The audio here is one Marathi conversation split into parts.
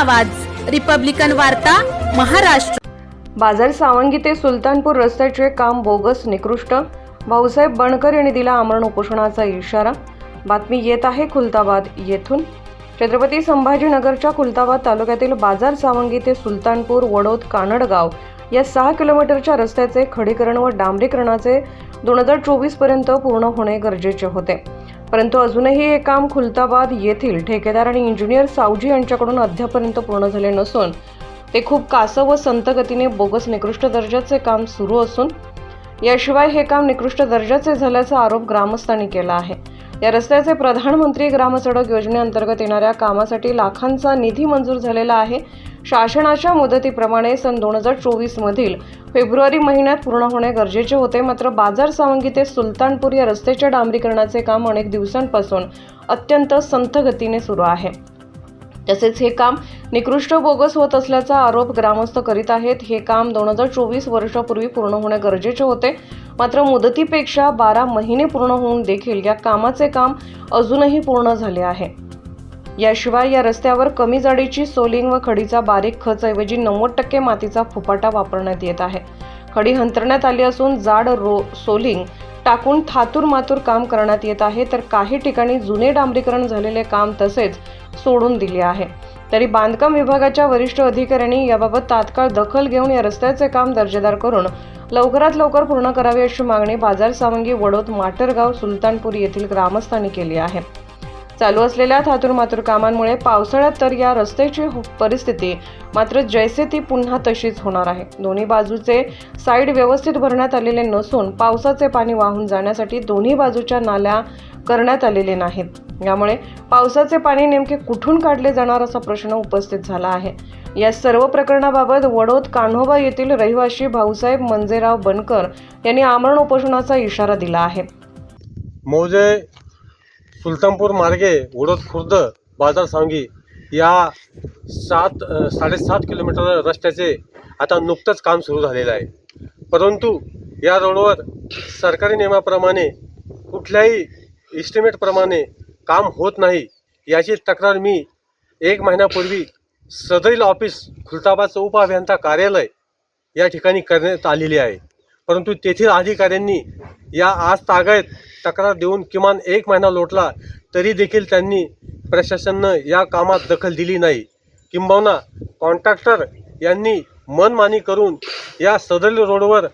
आवाज. रिपब्लिकन वार्ता महाराष्ट्र. बाजार सावंगी ते सुलतानपूर रस्त्याचे काम बोगस निकृष्ट. भाऊसाहेब बणकर यांनी दिला आमरण उपोषणाचा इशारा. बातमी येत आहे खुलताबाद येथून. छत्रपती संभाजीनगरच्या खुलताबाद तालुक्यातील बाजार सावंगी ते सुलतानपूर वडोद कानडगाव या सहा किलोमीटरच्या रस्त्याचे खडीकरण व डांबरीकरणाचे दोन हजार चोवीसपर्यंत पूर्ण होणे गरजेचे होते. परंतु अजूनही हे काम खुलताबाद येथील ठेकेदार आणि इंजिनियर सावजी यांच्याकडून अद्यापर्यंत पूर्ण झाले नसून ते खूप कासव व संतगतीने बोगस निकृष्ट दर्जाचे काम सुरू असून याशिवाय हे काम निकृष्ट दर्जाचे झाल्याचा आरोप ग्रामस्थांनी केला आहे. या रस्त्याचे प्रधानमंत्री ग्रामसडक योजनेअंतर्गत येणाऱ्या कामासाठी लाखांचा निधी मंजूर झालेला आहे. शासनाच्या मुदतीप्रमाणे सन दोन हजार चोवीसमधील फेब्रुवारी महिन्यात पूर्ण होणे गरजेचे होते. मात्र बाजार सावंगी ते सुलतानपूर या रस्त्याच्या डांबरीकरणाचे काम अनेक दिवसांपासून अत्यंत संथ गतीने सुरू आहे. तसेच हे काम निकृष्ट बोगस होत असल्याचा आरोप ग्रामस्थ करीत आहेत. हे काम दोन हजार चोवीस वर्षापूर्वी पूर्ण होणे गरजेचे होते. मात्र मुदतीपेक्षा बारा महिने पूर्ण होऊन देखील या कामाचे काम अजूनही पूर्ण झाले आहे. याशिवाय या रस्त्यावर कमी जाडीची सोलिंग व खडीचा बारीक खच ऐवजी नव्वद टक्के मातीचा फुपाटा वापरण्यात येत आहे. खडी हंतरण्यात आली असून जाड रो सोलिंग टाकून थातूर मातूर काम करण्यात येत आहे तर काही ठिकाणी जुने डांबरीकरण झालेले काम तसेच सोडून दिले आहे. तरी बांधकाम विभागाच्या वरिष्ठ अधिकाऱ्यांनी याबाबत तात्काळ दखल घेऊन या रस्त्याचे काम दर्जेदार करून लवकरात लवकर पूर्ण करावी अशी मागणी बाजार सावंगी वडोद माटरगाव सुलतानपूर येथील ग्रामस्थांनी केली आहे. चालू असलेल्या थातुरमातुर कामांमुळे पावसाळ्यात तर या रस्त्याची हो- परिस्थिती मात्र जैसे ती पुन्हा तशीच होणार आहे. दोन्ही बाजूचे साईड व्यवस्थित भरण्यात आलेले नसून पावसाचे पाणी वाहून जाण्यासाठी दोन्ही बाजूच्या नाल्या करण्यात आलेले नाहीत. यामुळे पावसाचे पाणी नेमके कुठून काढले जाणार असा प्रश्न उपस्थित झाला आहे. या सर्व प्रकरणाबाबत वडोद कान्होबा येथील रहिवासी भाऊसाहेब मंजेराव बनकर यांनी आमरण उपोषणाचा इशारा दिला आहे. मौजे सुलतानपूर मार्गे वडोद खुर्द बाजार सांगी या सात साडेसात किलोमीटर रस्त्याचे आता नुकतंच काम सुरू झालेलं आहे. परंतु या रोडवर सरकारी नियमाप्रमाणे कुठल्याही इस्टिमेटप्रमाणे काम होत नाही याची तक्रार मी एक महिन्यापूर्वी सदरील ऑफिस खुलताबादचं उपअभियंता कार्यालय या ठिकाणी करण्यात आलेली आहे. परंतु तेथील अधिकाऱ्यांनी या आज तागायत तक्रार देऊन किमान एक महिना लोटला तरी देखील त्यांनी प्रशासनानं या कामात दखल दिली नाही. किंबहुना कॉन्ट्रॅक्टर यांनी मनमानी करून या सदरील रोडवर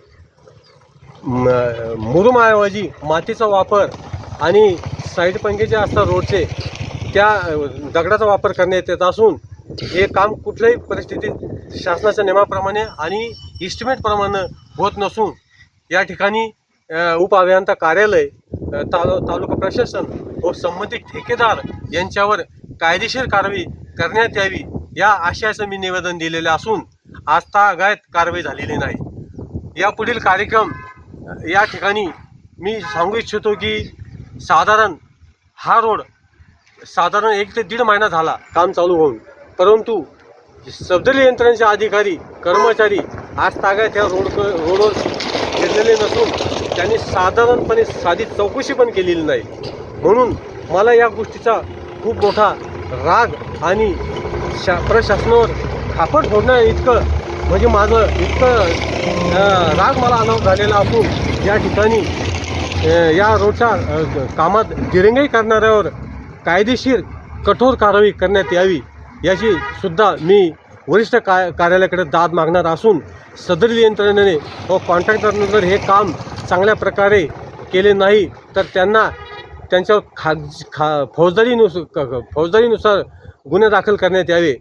म- मुरुमाऐवजी मातीचा वापर आणि साईड पंखे जे असतात रोडचे त्या दगडाचा वापर करण्यात येत असून हे काम कुठल्याही परिस्थितीत शासनाच्या नियमाप्रमाणे आणि इस्टिमेटप्रमाणे होत नसून या ठिकाणी उपअभियंता कार्यालय तालु तालुका प्रशासन व संबंधित ठेकेदार यांच्यावर कायदेशीर कारवाई करण्यात यावी या आशयाचं मी निवेदन दिलेलं असून आजतागायत कारवाई झालेली नाही. यापुढील कार्यक्रम या ठिकाणी मी सांगू इच्छितो की साधारण हा रोड साधारण एक ते दीड महिना झाला काम चालू होऊन. परंतु सदरील यंत्रणेचे अधिकारी कर्मचारी आज तागायत ह्या रोड रोडवर फिरलेले नसून त्यांनी साधारणपणे साधी चौकशी पण केलेली नाही. म्हणून मला या गोष्टीचा खूप मोठा राग आणि शा प्रशासनावर खापट फोडण्या इतकं म्हणजे माझं इतकं राग मला अनाव झालेला असून या ठिकाणी या रोडच्या कामात दिरंगाई करणाऱ्यावर कायदेशीर कठोर कारवाई करण्यात यावी याची सुद्धा मी वरिष्ठ का कार्यालयाकडे दाद मागणार असून सदरील यंत्रणेने व कॉन्ट्रॅक्टरनं जर हे काम चांगल्या प्रकारे केले नाही तर त्यांना त्यांच्यावर खा खा फौजदारीनुस क- फौजदारीनुसार गुन्हे दाखल करण्यात यावे.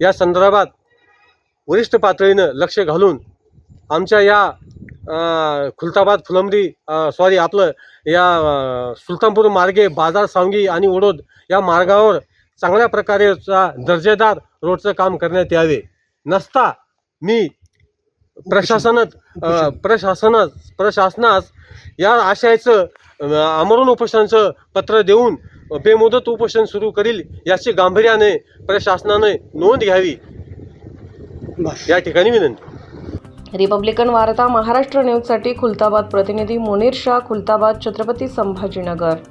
या संदर्भात वरिष्ठ पातळीनं लक्ष घालून आमच्या या खुलताबाद फुलंब्री सॉरी आपलं या सुलतानपूर मार्गे बाजार सांगी आणि ओढोद या मार्गावर चांगल्या प्रकारेचा दर्जेदार रोडचं काम करण्यात यावे. नसता मी प्रशासनात प्रशासनात प्रशासनास या आशयाचं आमरण उपोषणाचं पत्र देऊन बेमुदत उपोषण सुरू करील याची गांभीर्याने प्रशासनाने नोंद घ्यावी. या ठिकाणी विनंती. रिपब्लिकन वार्ता महाराष्ट्र न्यूजसाठी खुलताबाद प्रतिनिधी मुनीर शाह खुलताबाद छत्रपती संभाजीनगर.